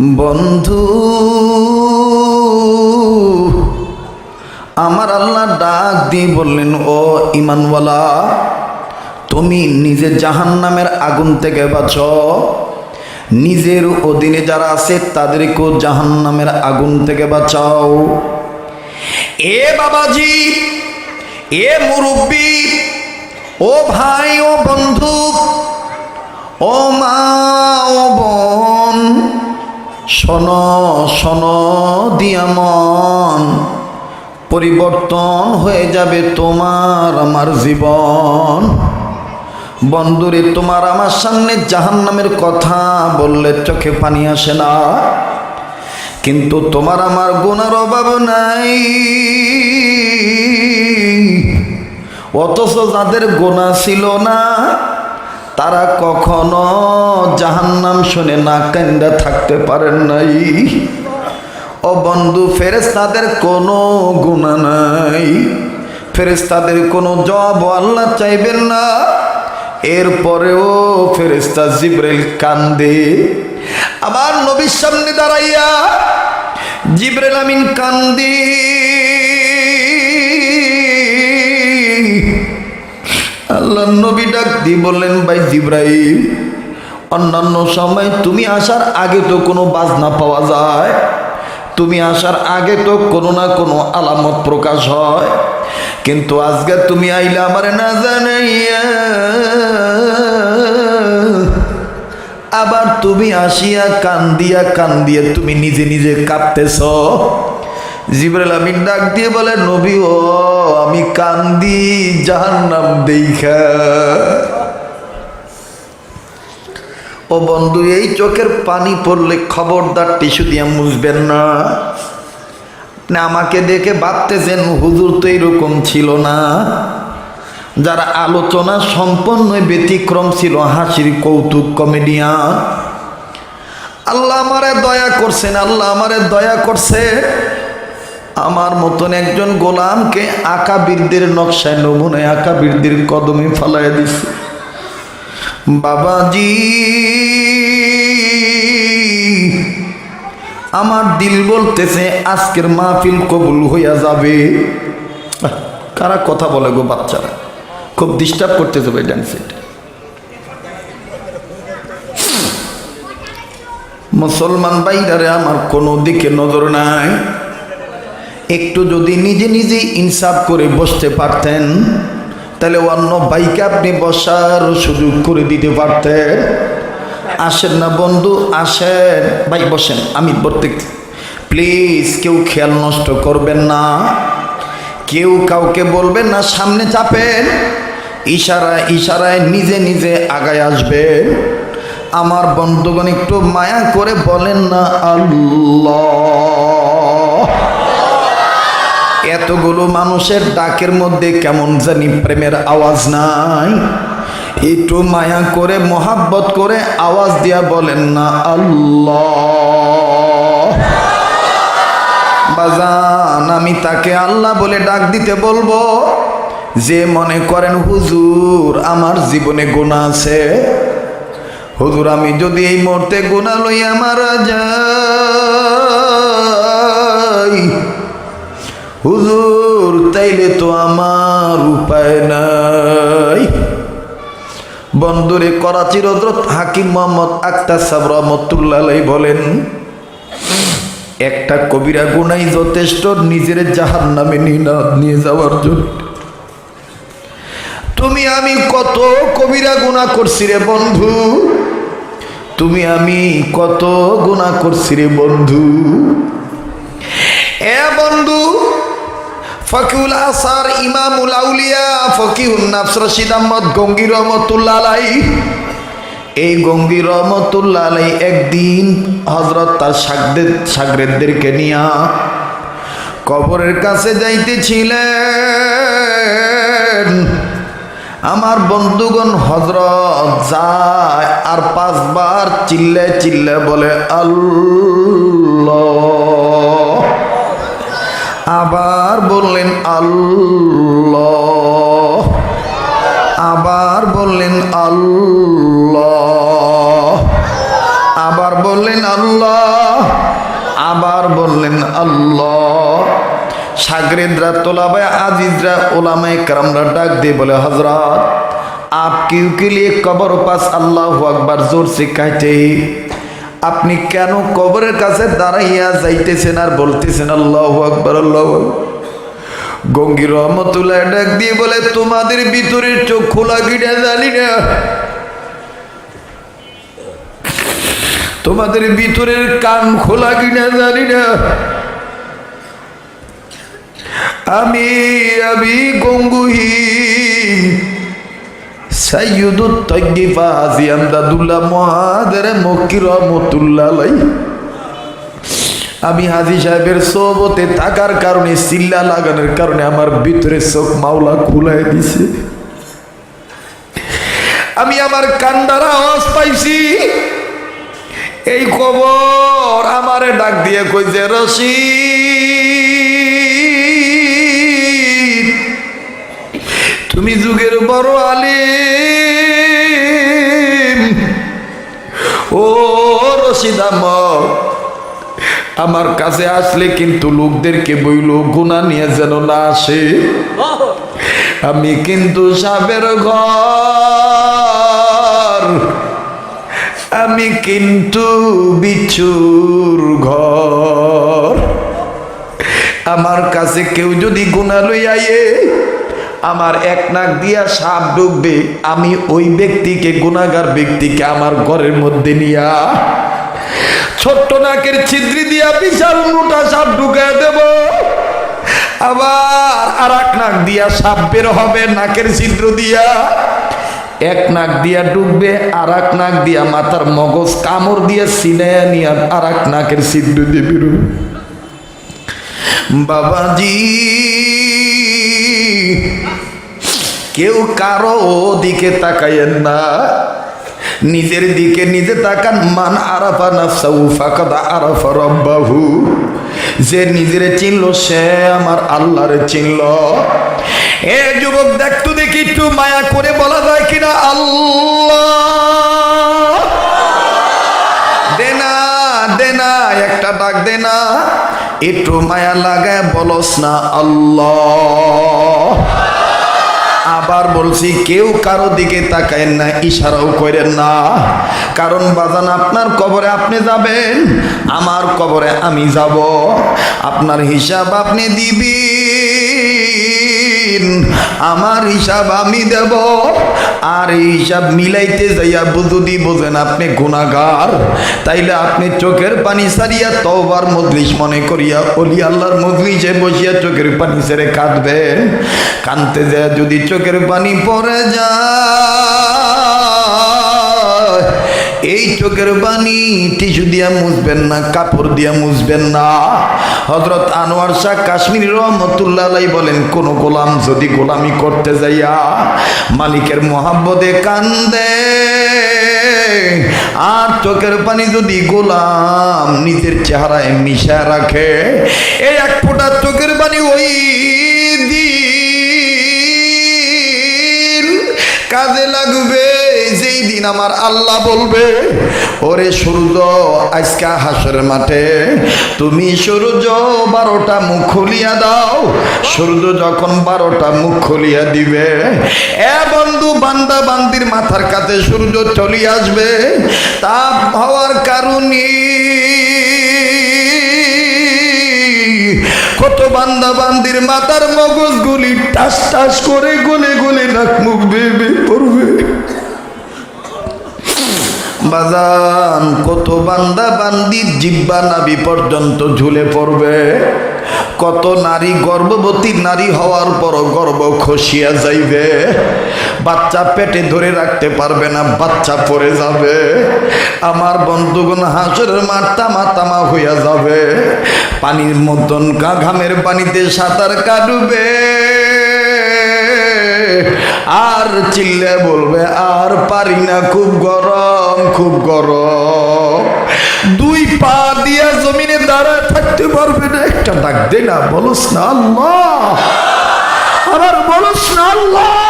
বন্ধু, আমার আল্লাহ ডাক দিয়ে বললেন, ও ইমানওয়ালা তুমি নিজে জাহান নামের আগুন থেকে বাঁচ। নিজের অধীনে যারা আছে, তাদেরকেও জাহান নামের আগুন থেকে বাঁচাও। এ বাবাজি, এ মুরব্বী, ও ভাই, ও বন্ধু, ও মা, ও বোন শোন শোন, দিয়া মন। পরিবর্তন হয়ে যাবে তোমার আমার জীবন। বন্ধুরে, তোমার আমার সামনে জাহান নামের কথা বললে চোখে পানি আসে না। কিন্তু তোমার আমার গুণার অভাব নাই। অথচ যাদের গোনা ছিল না, তারা কখনো জাহান্নাম শুনে না কেন্দা থাকতে পারেন নাই। ও বন্ধু ফেরেস্তাদের কোনো গুণা নাই। ফেরেস্তাদের কোনো জব আল্লাহ চাইবেন না। এরপরেও ফেরেস্তা জিব্রেল কান্দে আবার নবীর সামনে দাঁড়াইয়া জিব্রেল আমিন কান্দি আল্লাহ নবী ডাক দিয়ে বললেন, ভাই জিব্রাইল অন্যান্য সময় তুমি আসার আগে তো কোনো বাজনা পাওয়া যায়। তুমি আসার আগে তো কোনো না কোনো আলামত প্রকাশ হয়। কিন্তু আজকে তুমি আইলে আমার না জানাইয়া, আবার তুমি আসিয়া কান্দিয়া কান্দিয়া তুমি নিজে নিজে কাঁদতেছ। জিবরাল আমিন ডাক দিয়ে বলে, নবী ও, আমি কান্দি জাহান্নাম দেখা ও বন্ধু, এই চোখের পানি পড়লে খবরদার টিস্যু দিয়ে মুছবেন না। না আমাকে দেখে ভাবতেছেন, হুজুর তো এইরকম ছিল না। যারা আলোচনা সম্পন্ন ব্যতিক্রম ছিল, হাসির কৌতুক কমেডিয়ান আল্লাহ আমারে দয়া করছেন, আল্লাহ আমারে দয়া করছে। আমার মতন একজন গোলামকে আকাবিরদের নকশায় নমুনায় আকাবিরদের কদমে ফালাই দিছে। বাবাজি, আমার দিল বলতেছে, আজকের মাহফিল কবুল হইয়া যাবে। কারা কথা বলে গো বাচ্চারা? খুব ডিস্টার্ব করতেছে ভাই ডান্স সেট মুসলমান বাইরারে আমার কোনো দিকে নজর নাই। একটু যদি নিজে নিজে ইনসাফ করে বসতে পারতেন তাহলে অন্য বাইকে আপনি বসার সুযোগ করে দিতে পারতেন। আসেন না বন্ধু, আসেন। ভাই, বসেন, আমি প্রত্যেক প্লিজ, কেউ খেয়াল নষ্ট করবেন না। কেউ কাউকে বলবেন না, সামনে চাপেন। ইশারায় ইশারায় নিজে নিজে আগায় আসবে আমার বন্ধুগণ একটু মায়া করে বলেন না, আল্লাহ। এতগুলো মানুষের ডাকের মধ্যে কেমন জানি প্রেমের আওয়াজ নাই। একটু মায়া করে, মোহাব্বত করে আওয়াজ দিয়া বলেন না, আল্লাহ। বাজান, আমি তাকে আল্লাহ বলে ডাক দিতে বলব। যে মনে করেন, হুজুর, আমার জীবনে গুণা আছে। হুজুর, আমি যদি এই মুহূর্তে গুণা লইয়া মারা যাই হুজুর, তাইলে তো আমার উপায় নাই। বন্ধুরে করাচির হাকিম মোহাম্মদ আক্তার সাহ রহমতুল্লাহ বলেন, একটা কবিরা গুনাই যথেষ্ট, নিজের জাহান নামে নিয়ে যাওয়ার জন্য। তুমি আমি কত কবিরা গুণা করছি রে বন্ধু? তুমি আমি কত গুণা করছি রে বন্ধু? এ বন্ধু ফকিউল আসার ইমামুল আউলিয়া ফকিউল নাফস রশিদ আহমদ, গঙ্গি আলাই। এই গঙ্গি রহমতুল্লাহ আলাই একদিন হজরত তার সাগদের সাগরেদদেরকে নিয়া কবরের কাছে যাইতেছিলেন। আমার বন্ধুগণ হজরত যায় আর পাঁচবার চিল্লে চিল্লে বলে, আল্লাহ। আবার বললেন আল্লাহ আবার বললেন আল্লাহ আবার বললেন আল্লাহ আবার বললেন আল্লাহ সাগরেদরা তোলাবায় আজিজরা ওলামায় কারামরা ডাক দিয়ে বলে হজরত আপ কিউ के लिए কবর পাস আল্লাহ আকবার জোর সে কাটে আপনি কেন কবরের কাছে দাঁড়াইয়া যাইতেছেন আর বলতেছেন, আল্লাহ আকবার, আল্লাহ গঙ্গি রহমতুল্লাহ ডাক দিয়ে বলে, তোমাদের ভিতরে চোখ খোলা গিটা জানি না। তোমাদের ভিতরের কান খোলা কিনা জানি না। আমি আমি গঙ্গুহি আমি হাজি সাহেবের সোবতে থাকার কারণে চিল্লা লাগানোর কারণে আমার ভিতরে চোখ মাওলা খুলাই দিছে। আমি আমার কান্দার আওয়াজ পাইছি। এই খবর আমারে ডাক দিয়ে কইছে রশি তুমি যুগের বড় আলিম। ও রশিদাম আমার কাছে আসলে কিন্তু লোকদেরকে বইল, গুণা নিয়ে যেন না আসে। আমি কিন্তু সাপের ঘর। আমি কিন্তু বিচুর ঘর। আমার কাছে কেউ যদি গুণা লই আইয়ে আমার এক নাক দিয়া সাপ ঢুকবে আমি ওই ব্যক্তিকে গুণাগার ব্যক্তিকে আমার ঘরের মধ্যে নিয়া ছোট্ট নাকের ছিদ্রি দিয়া বিশাল মোটা সাপ ঢুকায় দেব। আবার আর এক নাক দিয়া সাপ বের হবে, নাকের ছিদ্র দিয়া এক নাক দিয়া ডুববে আর এক নাক দিয়া মাথার মগজ কামড় দিয়ে সিনায়া নিয়ে আর এক নাকের ছিদ্র দিয়ে বেরোবে। বাবাজি কেউ কারও দিকে তাকাইয়েন না। নিজের দিকে নিজে তাকান। মান আরাফা নাফসাহু ফাকাদ আরাফা রব্বাহু। যে নিজের চিনল, সে আমার আল্লাহরে চিনল। এ যুবক দেখতো দেখি, একটু মায়া করে বলা যায় কিনা? আল্লাহ! দেনা দেনা একটা ডাক দেনা একটু মায়া লাগায় বলস না আল্লাহ। আবার বলছি, কেউ কারও দিকে তাকায় না, ইশারাও করেন না। কারণ বাজান, আপনার কবরে আপনি যাবেন, আমার কবরে আমি যাব। আপনার হিসাব আপনি দিবেন আমার হিসাব আমি দেব, আর এই হিসাব মিলাইতে যাইয়া যদি বোঝেন আপনি গুণাগার তাইলে আপনি চোখের পানি সারিয়া তওবার মজলিস মনে করিয়া অলি আল্লাহর মজলিসে বসিয়া চোখের পানি সেরে কাঁদবেন। কাঁদতে যায় যদি চোখের পানি পড়ে যায়। এই চোখের পানি টিস্যু দিয়া মুছবেন না, কাপড় দিয়া মুছবেন না। হজরত আনোয়ার শাহ কাশ্মীর রহমতুল্লাহ বলেন, কোন গোলাম যদি গোলামি করতে যাইয়া মালিকের মহাব্বতে কান্দে, আর চোখের পানি যদি গোলাম নিজের চেহারায় মিশা রাখে, এই এক ফোঁটা চোখের পানি ওই দিন কাজে লাগবে। দিন আমার আল্লাহ বলবে, ওরে সূর্য, আজকা হাসরের মাঠে তুমি সূর্য বারোটা মুখ খুলিয়া দাও। সূর্য যখন বারোটা মুখ খুলিয়া দিবে, এ বন্ধু, বান্দা, বান্দির মাথার কাছে সূর্য চলে আসবে। তাপ হওয়ার কারণে কত বান্দা, বান্দির মাথার মগজগুলি টাস টাস করে গলে গলে নাক মুখ বেয়ে পড়বে। বাজান, কত বান্দা বান্দির জিব্বা নাবি পর্যন্ত ঝুলে পড়বে। কত নারী গর্ভবতী নারী হওয়ার পর গর্ভ খসিয়া যাইবে। বাচ্চা পেটে ধরে রাখতে পারবে না, বাচ্চা পড়ে যাবে। আমার বন্ধুগণ হাসরের মার তামা তামা হইয়া যাবে। পানির মতন ঘামের পানিতে সাঁতার কাটবে। আর চিল্লে বলবে, আর পারি না, খুব গরম খুব গরম। দুই পা দিয়া জমিনে দাঁড়ায় থাকতে পারবে না, একটা ডাক দে না, বলস না আল্লাহ। আবার বলস না আল্লাহ।